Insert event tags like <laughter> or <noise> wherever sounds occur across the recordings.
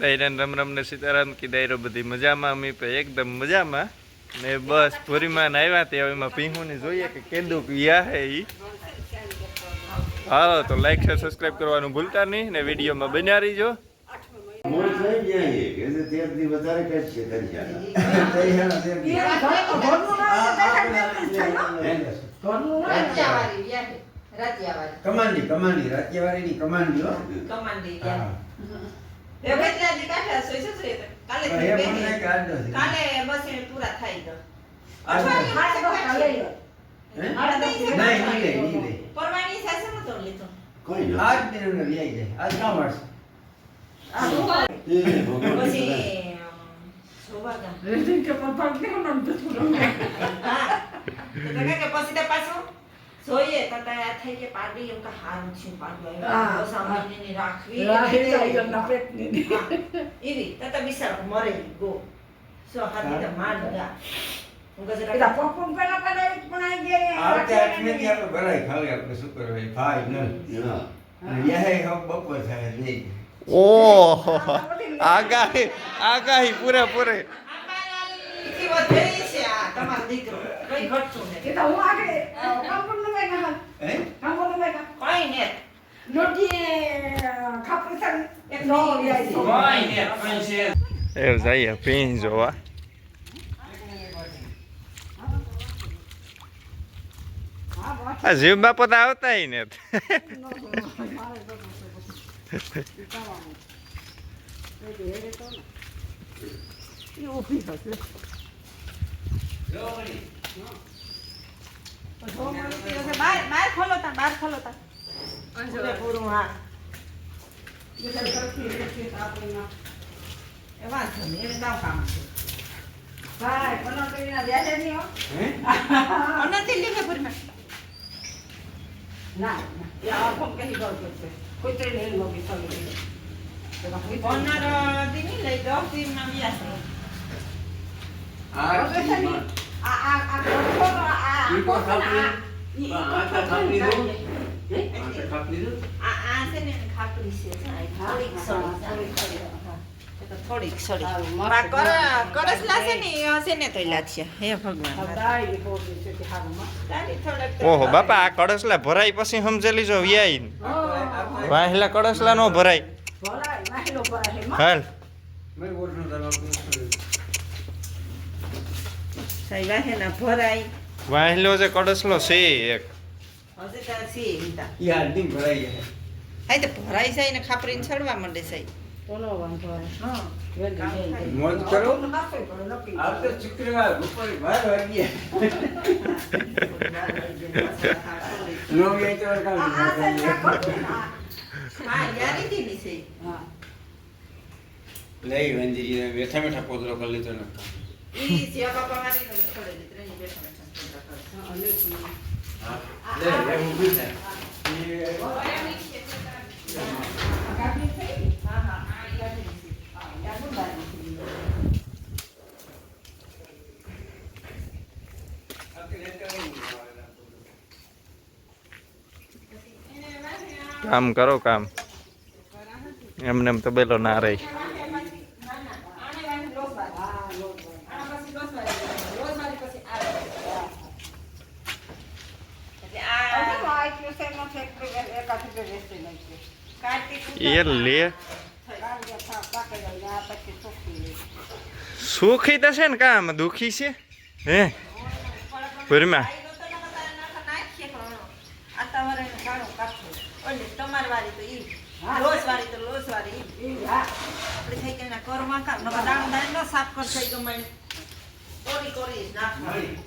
દાયરાન રમ રમ ને સીતારામ કી ડાયરો બધી મજામાં. અમે પે એકદમ મજામાં. ને બસ ભોરીમાં આવ્યા તે હવે એમાં પીહું જોઈએ કે કેદું યા હે ઈ. હાલો, તો લાઈક શેર સબસ્ક્રાઇબ કરવાનું ભૂલતા નહીં ને વિડીયોમાં બન્યા રહીજો. ના ના. કમાન્ડી કમાન્ડી કમાન્ડી હો કમાન્ડી કોઈ આજ દિન જાય. આજ કામ મળશે. એ ભગવાન પછી શોભાગા. રેતી કે પગ નહીં હોવાનો તો થોડું. હા. તો કે પછી તો પાછું જોઈએ તો આ થઈ કે પાડી એમ કે હારું થયું પાડું આવ્યું. મહિનાની રાખવી એટલે જાય એમના પેટની. એવી તો તો બિચારો મરેલી ગો સો હાથી તો માર કહું છું, પેલા પગ પેલા પેલા એક પણ આવી ગયા. આ વખતે આઠમેથી આપણે ભરાય ખાલી આપણે શું કરવું ભાઈ ન યહે હવ બપોર થાય લઈ. ઓહો આગાહી આગાહી પૂરેપૂરે અમારાથી વધેલી છે આ તમારો દીકરો કઈ ઘટતું એ નથી તો હું આગળ, અ, કામ પર ન ગયા હાલ. હે? કામ પર ન ગયા. કઈ ને લોટી, અ, ખાપરી સારી એક નો જાય છે. જઈએ પીહ જોવા. જીવ બાપત આવતા ને ઊભી થશે. બાર ખોલો તા બાર ખોલો તા પૂરું હા બીજા સરખી આપણી ના. એ વાંધો એને કામ કામ છે ભાઈ, પનોતીના વ્યાજે નહીં હો. હે? <laughs> નથી લીધે પૂરમાં ના, ના. એ આ ફોન કહી દો કે છે. કોઈ ત્રણ લઈ લો કે ચાલો લઈ લો. એમાં કોઈ ત્રણ પંદર દી નહીં લઈ દસ દીમાં વ્યાસ નહીં. આ હવે છે ને, આ આ આ કોઠો, આ આ ઈ તો કોઠો ને આ- ખાપરી. ઈ- ઈ આ તો કોઠો ખાપરી ને દો. હે? આ તો કાપ લીધું? આ આ છે ને ખાપરી છે સાહેબ. થોડીક સળી થોડીક સાહેબ. સળી, હા. એ તો થોડીક સળી સારું, મસ્ત આ કર- ને હશે ને લાગશે. હે ભગવાન. થોડાક ઓહો બાપા આ કડસલા ભરાય પછી સમજેલી જો વ્યાય. વાહેલા કડસલા નો ભરાય. ભલાઈ, વાહેલો છે, હાલ ભરાય. વાહેલો જે કડસલો છે એક. ભરાઈ જાય. ને ખાપરીને ચડવા માંડે સાહેબ બોલો વાંધો. હા. મોજ કરો. આપણને નાખવી પડે, નક્કી. આ તો શુક્રવાર બપોરે બાર વાગ્યા. નો ગયા તો કામ. હા હા. લઈ વંદરી બેઠા બેઠા પોતરો કરી લીધો ને ઈ સિયા બાપા મારી ને છોડેલી ત્રણેય બેઠા બેઠા ચંદ્ર કરે. હા, લે. લે લે ઊભી થાય આ કાપી થઈ? હા હા આ યારી દીધી છે. હા, યા ગુંડાની થઈ. કામ કરો કામ. એમને એમ તો બેલો ના રહી. એ- લે. સુખી તો છે ને કામ? દુખી છે? હે? ભૂરીમાં તમારી વારી તો ઈ હા. લોસ વારી તો લોસ વારી ઈ ઈ, હા. આપણે થઈ કે એના કરમાં કામ નકર દાણ દાણ નો સાફ કરશે ઈ ગમે કોરી કોરી જ નાખવાની.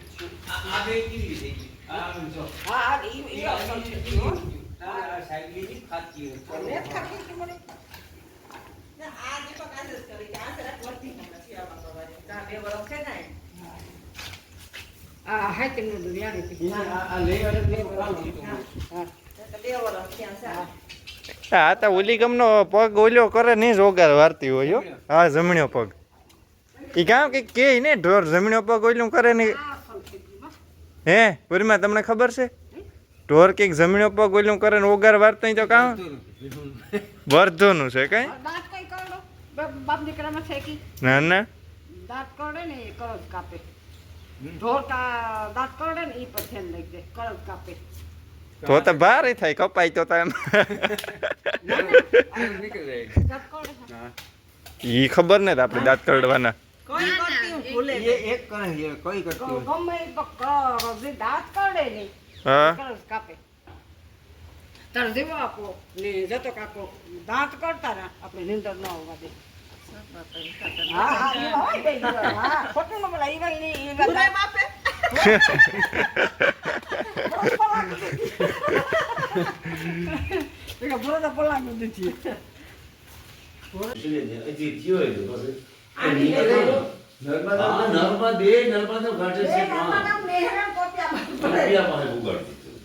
આ બે કેવી થઈ ગઈ આ આમ જો હા, હા, ઈ- ઈ અસર છે, ઈ હો. આ સાઈડ લીધી ખાતી હોય. લેટ ખાતી હતી મને. ના, આ દીપક આજે જ કરી કે આ જરાક વધતી ન નથી આ બાપા વારી. આ બે વરસ છે ને આ હાથીનું દૂધ યારી હતી. આ આ લઈ વાળે બે બરાબર હતું. હા. એટલે બે વરસ થયા છે આ. હા તો ઓલીગમનો પગ ઓલ્યો કરે નહીં જોગાર વારતી હોય હો. હા જમણ્યો પગ. એ કામ કે કે ને ઢોર જમણ્યો પગ ઓલ્યું કરે ને. હે પૂરીમાં તમને ખબર છે? ઢોર કંઈક જમણ્યો પગ ઓલ્યું કરે ને ઓગાર વારતા તો કાં? વર્ધોનું છે કઈ? દાંત કઈ કરડો? બાપ બાપ દીકરામાં છે કે? ના ના. દાંત કરડે ને એ કરડ કાપે. ઢોર દાંત કરડે ને એ પછી લઈ જાય કરડ કાપે. તો તો થાય કપાય તો તો દાંત કરડવાના દાંત કરતા ને આપણે નીંદર પલાળ્યું નથી. હજી થયો હોય તો પછી. આની લેજો. હા, નર્મદે, નર્મદા ઘાટે એ છે. નર્મદા નેહરા કોપિયા માં પડે. રૂપિયા પાસે ઉગાડી દીધું.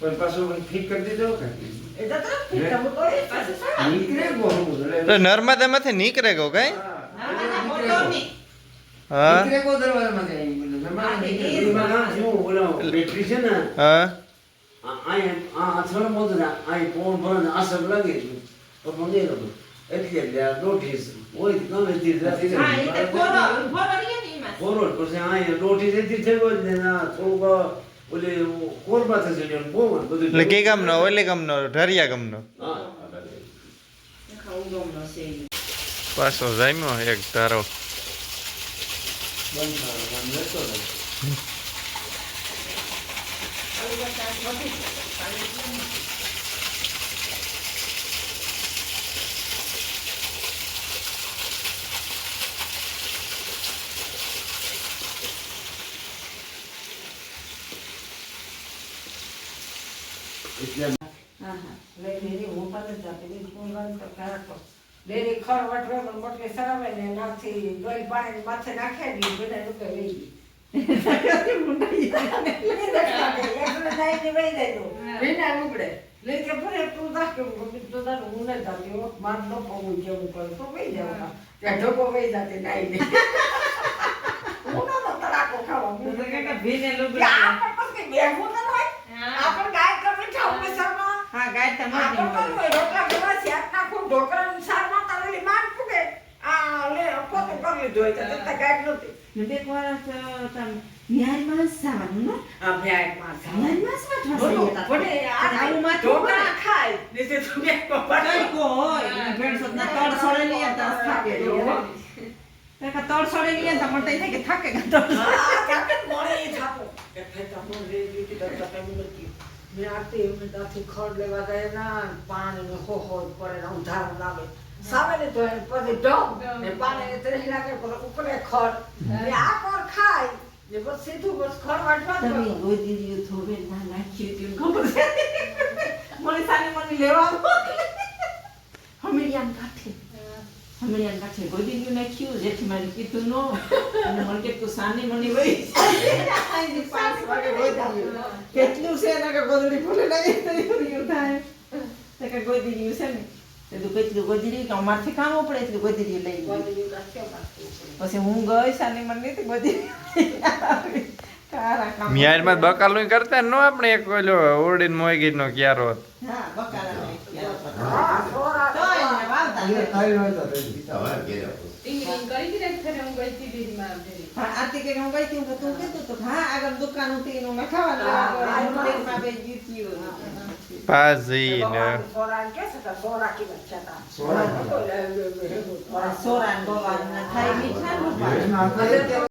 પણ પાછું ઠીક કરી દીધો કે એ જતો ને, ફીટવું તો એ પાછું સારું. નીકળે ગો કઈ હા હા એટલે કે ગામનો ઓલે ગામનો ઢરિયા ગામનો. પાછો જામ્યો એક ધારો એટલે હા, હા. લઈ લીધી, હું પણ જ તો ખરા તો. ડેરી ખર વટવે પણ મોટલી સરાવે ને નાથી ડોઈ પાણી માથે નાખે ને બધા રૂપે વહી ને હો. ન. આપણે ન. ગાય કરવી હા, ગાય તો મોટી આપણે કરવું હોય. હોય, રોટલા કરવા ના તારેલી માંડ ફૂટે. આ લે, પોતે લીધું હોય તો જતા ગાય જ નહોતી. નંદે કોરા તો તમ ન્યાયમાં સાવાનું ને આ ભ્યાગમાં સાવ. ન્યાયમાં સાઠા બોલો, સૈયતા. બોલે, આ આવું માથું ઢોકળા ખાય. નીચે તો બે પપ્પા તડકો હોય ભેણસોદના તળ સળેલી હતા થાકે જો. કાકા તળ સળેલી હતા પણ તઈ થાય કે થાકે કે તળ હા, જ મળે એ છાપો. કે ફેંકા મને લઈ દીધી તો તો કંઈ નથી. મેં આરતી એમને ત્યાંથી ખડ લેવા ગયા ના, પાણીનો હોહો જ પડે ઉધાર લાગે. સામે ને તો પછી ડમ, ને પાણીને ત્રેહી નાખે, ઉપરે ખડ. ને આ કોર ખાય, ને બસ સીધું બસ ખડ વાટવા તમે. કોઈ દીદી થોડે ના નાખ્યું હતું ખબર છે? મને સાની મને લેવા હમીડિયાન કાઠે. હમીડિયાન કાઠે કોઈ દીદી નાખ્યું જેથી મારી કીધું નો અને મને કે તું સાની મને વઈ પાંચ વાગે કેટલું છે? એના કે ગોદડી ફૂલે નહીં થાય. તો કે ગોદડી છે ને તે તું કેટલું ગજરી કે અમારથી કામ ઉપડે એટલું ગોદડી લઈ પાછું. હું ગઈ સાની મને નથી બધી કારા મ્યારમાં બકાલું કરતા નો આપણે એક ઓલો ઓરડીન મોય નો ક્યારો હા આગળ દુકાન હતી એનું મેં ખાવાનું હા, લેવા હા, ગઈ.